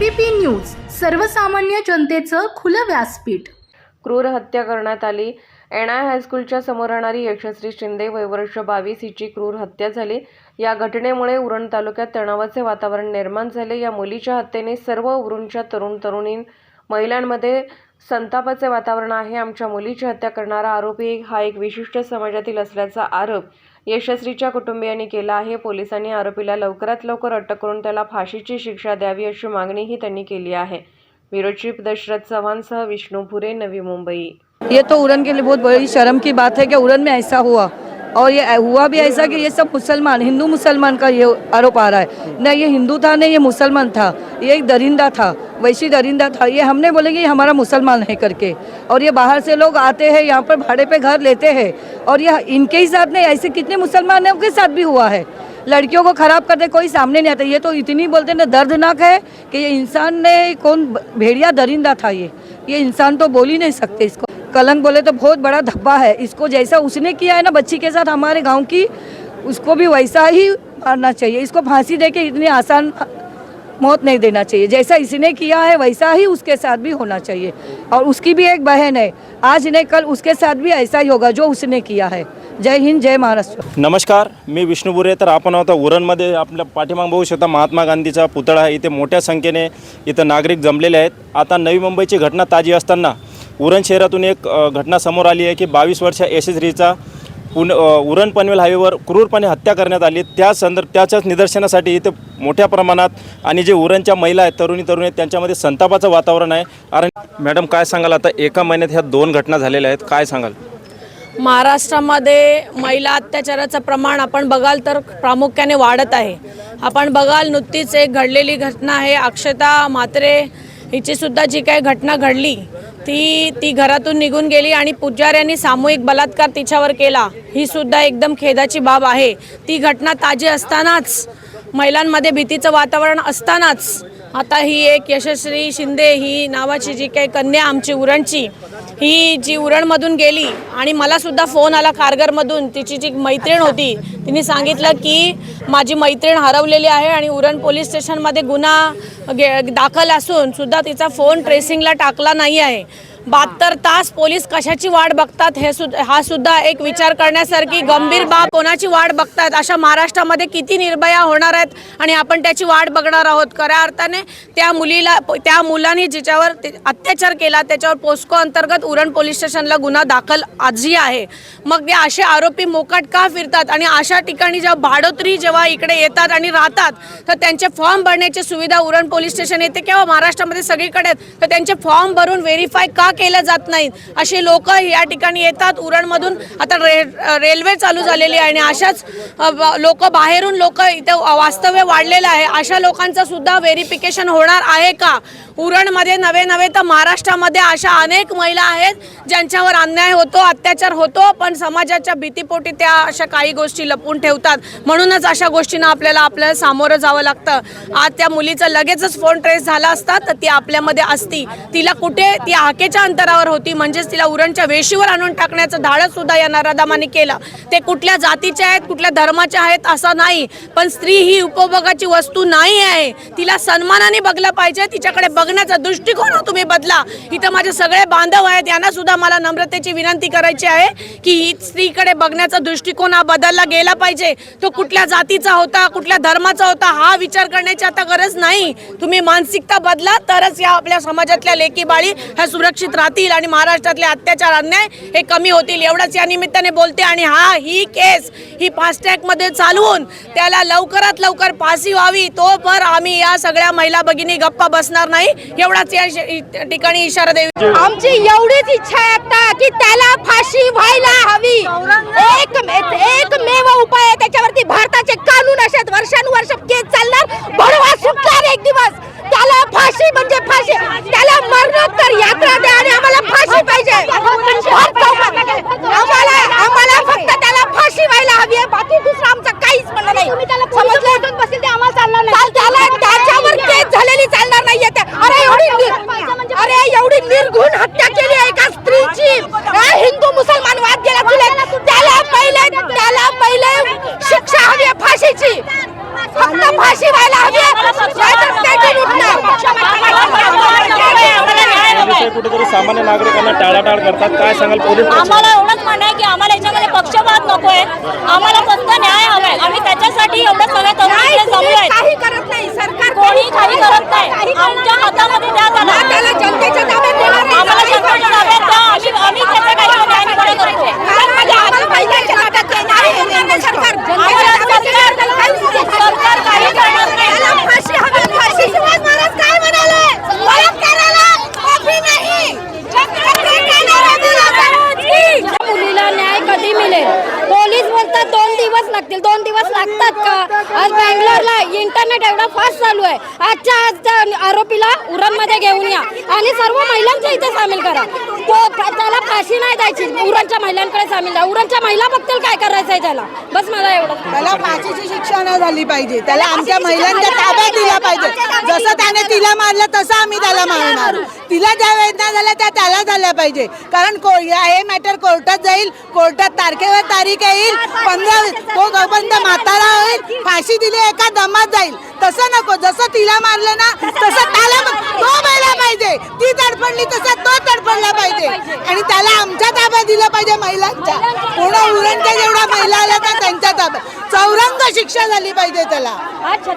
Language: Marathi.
एबीपी न्यूज सर्वसामान्य जनतेचं खुलं व्यासपीठ. क्रूर हत्या करण्यात आली. एन आय हायस्कूलच्या समोर राहणारी यशस्वी शिंदे वय वर्ष बावीस हिची क्रूर हत्या झाली. या घटनेमुळे उरण तालुक्यात तणावाचे वातावरण निर्माण झाले. या मुलीच्या हत्येने सर्व उरणच्या तरुण तरुणी महिलांमध्ये संतापाचे वातावरण आहे. आमच्या मुलीची हत्या करणारा आरोपी हा एक विशिष्ट समाजातील असल्याचा आरोप यशस्वीच्या कुटुंबियांनी केला आहे. पोलिसांनी आरोपीला लवकरात लवकर अटक करून त्याला फाशीची शिक्षा द्यावी अशी मागणीही त्यांनी केली आहे. ब्युरो चीफ दशरथ चव्हाणसह विष्णू भुरे नवी मुंबई. ये तो उड़न के लिए बहुत बड़ी शर्म की बात है कि उड़न में ऐसा हुआ। और ये हुआ भी ऐसा कि ये सब मुसलमान हिंदू मुसलमान का ये आरोप आ रहा है। न ये हिंदू था न ये मुसलमान था। ये एक दरिंदा था। वैसी दरिंदा था। ये हमने बोले कि ये हमारा मुसलमान है करके। और ये बाहर से लोग आते हैं, यहाँ पर भाड़े पे घर लेते हैं। और ये इनके ही साथ नहीं, ऐसे कितने मुसलमानों के साथ भी हुआ है। लड़कियों को खराब करते कोई सामने नहीं आता। ये तो इतनी बोलते ना, दर्दनाक है कि ये इंसान ने कौन भेड़िया दरिंदा था ये। ये इंसान तो बोल ही नहीं सकते इसको। कलंक बोले तो बहुत बड़ा धब्बा है। इसको जैसा उसने किया है ना, बच्ची के साथ हमारे गाँव की, उसको भी वैसा ही मारना चाहिए। इसको फांसी दे के इतनी आसान मौत नहीं देना चाहिए। जैसा इसने किया है वैसा ही उसके साथ भी होना चाहिए। और उसकी भी एक बहन है। आज नहीं कल उसके साथ भी ऐसा ही होगा जो उसने किया है। जय हिंद जय महाराष्ट्र। नमस्कार मी विष्णू बुरे तर आपण आता उरणमध्ये आपल्या पाठीमाग बघू शकता महात्मा गांधीचा पुतळा आहे. इथे मोठ्या संख्येने इथं नागरिक जमलेले आहेत. आता नवी मुंबईची घटना ताजी असताना उरण शहरातून एक घटना समोर आली आहे की बावीस वर्ष यशस्वीचा उन उरण पनवेल हायवेवर क्रूरपणे हत्या करण्यात आली. त्या संदर्भ त्याच्याच निदर्शनासाठी इथे मोठ्या प्रमाणात आणि जे उरणच्या महिला आहेत तरुणी तरुणी आहेत त्यांच्यामध्ये संतापाचं वातावरण आहे. कारण मॅडम काय सांगाल आता? एका महिन्यात ह्या दोन घटना झालेल्या आहेत. काय सांगाल? महाराष्ट्रामध्ये महिला अत्याचाराचं प्रमाण आपण बघाल तर प्रामुख्याने वाढत आहे. आपण बघाल नुकतीच एक घडलेली घटना आहे. अक्षता म्हात्रे हिचीसुद्धा जी काही घटना घडली ती ती घरातून निघून गेली आणि पुजाऱ्यांनी सामूहिक बलात्कार तिच्यावर केला. ही सुद्धा एकदम खेदाची बाब आहे. ती घटना ताजी असतानाच महिलांमध्ये भीतीचं वातावरण असतानाच आता ही एक यशस्वी शिंदे ही नावाची जी काही कन्या आमची उरणची ही जी उरणमधून गेली आणि मला सुद्धा फोन आला कारगरमधून तिची जी मैत्रीण होती तिने सांगितलं की माझी मैत्रीण हरवलेली आहे आणि उरण पोलीस स्टेशनमध्ये गुन्हा गे दाखल असून सुद्धा तिचा फोन ट्रेसिंगला टाकला नाही आहे. बहात्तर तास पोलीस कशाची वाट बघतात हे सुद्धा हा सुद्धा एक विचार करण्यासारखी गंभीर बाब. कोणाची वाट बघतात? अशा महाराष्ट्रामध्ये किती निर्भया होणार आहेत आणि आपण त्याची वाट बघणार आहोत? खऱ्या अर्थाने त्या मुलीला त्या मुलाने जिच्यावर ते- अत्याचार केला त्याच्यावर पोस्को अंतर्गत उरण पोलीस स्टेशनला गुन्हा दाखल आजही आहे. मग ते असे आरोपी मोकाट का फिरतात? आणि अशा ठिकाणी जेव्हा भाडोत्री जेव्हा इकडे येतात आणि राहतात तर त्यांचे फॉर्म भरण्याची सुविधा उरण पोलीस स्टेशन येते किंवा महाराष्ट्रामध्ये सगळीकडे आहेत. तर त्यांचे फॉर्म भरून व्हेरीफाय का केलं जात नाहीत. असे लोक या ठिकाणी येतात. उरणमधून आता रे रेल्वे चालू झालेली आहे आणि अशाच लोक बाहेरून लोक इथे वास्तव्य वाढलेलं आहे. अशा लोकांचं सुद्धा व्हेरिफिकेशन होणार आहे का? उरणमध्ये नवे नवे तर महाराष्ट्रामध्ये अशा अनेक महिला आहेत ज्यांच्यावर अन्याय होतो अत्याचार होतो पण समाजाच्या भीतीपोटी त्या अशा काही गोष्टी लपवून ठेवतात. म्हणूनच अशा गोष्टींना आपल्याला आपल्याला सामोरं जावं लागतं. आज त्या मुलीचा लगेचच फोन ट्रेस झाला असता तर ती आपल्यामध्ये असती. तिला कुठे ती हाकेच्या अंतरावर होती. म्हणजेच तिला उरणच्या वेशीवर आणून टाकण्याचं धाडस सुद्धा या नराधामाने केलं. ते कुठल्या जातीचे आहेत कुठल्या धर्माचे आहेत असं नाही. पण स्त्री ही उपभोगाची वस्तू नाही आहे. तिला सन्मानाने बघलं पाहिजे. तिच्याकडे बघण्याचा दृष्टिकोन तुम्ही बदला. इथं माझे सगळे बांधव आहेत. यांना सुद्धा मला नम्रतेची विनंती करायची आहे की ही स्त्रीकडे बघण्याचा दृष्टिकोन हा बदलला गेला पाहिजे. तो कुठल्या जातीचा होता कुठल्या धर्माचा होता हा विचार करण्याची आता गरज नाही. तुम्ही मानसिकता बदला तरच या आपल्या समाजातल्या लेकी बाळी ह्या सुरक्षित राहतील आणि महाराष्ट्रातले अत्याचार अन्याय हे कमी होतील. एवढंच या निमित्ताने बोलते आणि हा ही केस ही फास्टॅगमध्ये चालवून त्याला लवकरात लवकर फाशी व्हावी. तोपर आम्ही या सगळ्या महिला भगिनी गप्पा बसणार नाही. एवढाच या ठिकाणी इशारा देऊ आमची एवढीच इच्छा आहे आता की त्याला फाशी व्हायला हवी. एक एकमेव उपाय आहे त्याच्यावरती भारताचे कानून असेच वर्षानुवर्ष केस चालणार. भडवा सुटणार एक दिवस. त्याला फाशी म्हणजे फाशी. त्याला मरणोत्तर यात्रा द्या आणि आम्हाला फाशी पाहिजे. आम्हाला आम्हाला फक्त त्याला फाशी व्हायला हवी आहे. बाकी दुसरं आमचं काहीच म्हणणं नाही. समजलं? बसेल ते आम्हाला चालणार नाही. त्याला त्याच्यावर केस झालेली चालणार नाहीये अरे एवढी निर- अरे एवढी निर्घुण हत्या केली आहे एका स्त्रीची हा, हिंदू मुसलमान वाद गेला तुला त्याला पहिले त्याला पहिले शिक्षा हवी आहे सामान्य नागरिकांना टाळाटाळ करतात. काय सांगाल पोलीस आम्हाला एवढंच म्हणणं आहे की आम्हाला याच्यामध्ये पक्षपात नको आहे. आम्हाला फक्त न्याय हवाय आम्ही त्याच्यासाठी एवढं सगळे तरुण जमलो काही करत नाही सरकार कोणी काही करत नाही आमच्या हातामध्ये द्या त्याला त्याला जनतेच्या ताब्यात देणार नाही. आम्हाला जनतेच्या ताब्यात द्या आम्ही आम्ही त्याचा काही न्याय निवाडा करतो घरामध्ये आम्हाला महिलांच्या ताब्यात देणार आहे. देणार सरकार आम्हाला जनतेच्या ताब्यात देणार नाही. सरकार काही करणार नाही त्याला फाशी हवी फाशी शिवाजी महाराज काय म्हणाले बलात्काराला माफी नाही या मुलीला न्याय कधी मिळेल पोलीस बोलतात दोन दिवस लागतील दोन दिवस लागतात का आज बँगलोरला इंटरनेट एवढा फास्ट चालू आहे. आजच्या आज त्या आरोपीला उरणमध्ये घेऊन या. आणि सर्व महिलांच्या इथे सामील करा. त्याला फाशी नाही द्यायची. उरणच्या महिलांकडे सामील उरणच्या महिला बघतील काय करायचं आहे त्याला. बस मला एवढं. त्याला फाशीची शिक्षा नाही झाली पाहिजे. त्याला आमच्या महिलांच्या ताब्यात दिला पाहिजे. जसं त्याने तिला मारलं तसं आम्ही त्याला मारणार. तिला ज्या वेदना झाल्या त्या त्याला झाल्या पाहिजे. कारण को- या- हे मॅटर कोर्टात जाईल. कोर्टात तारखेवर तारीख येईल. पंधरा तो गबंद म्हातारा होईल. फाशी दिली एका दमात जाईल. तसं नको. जसं तिला मारलं ना तसं त्याला तो व्हायला पाहिजे ती तडफडली तसं तो तडफडला पाहिजे. आणि त्याला आमच्या ताब्यात दिलं पाहिजे महिलांच्या. पूर्ण उरणच्या जेवढ्या महिला आल्या त्या त्यांच्या ताब्यात? चौरंग शिक्षा झाली पाहिजे त्याला.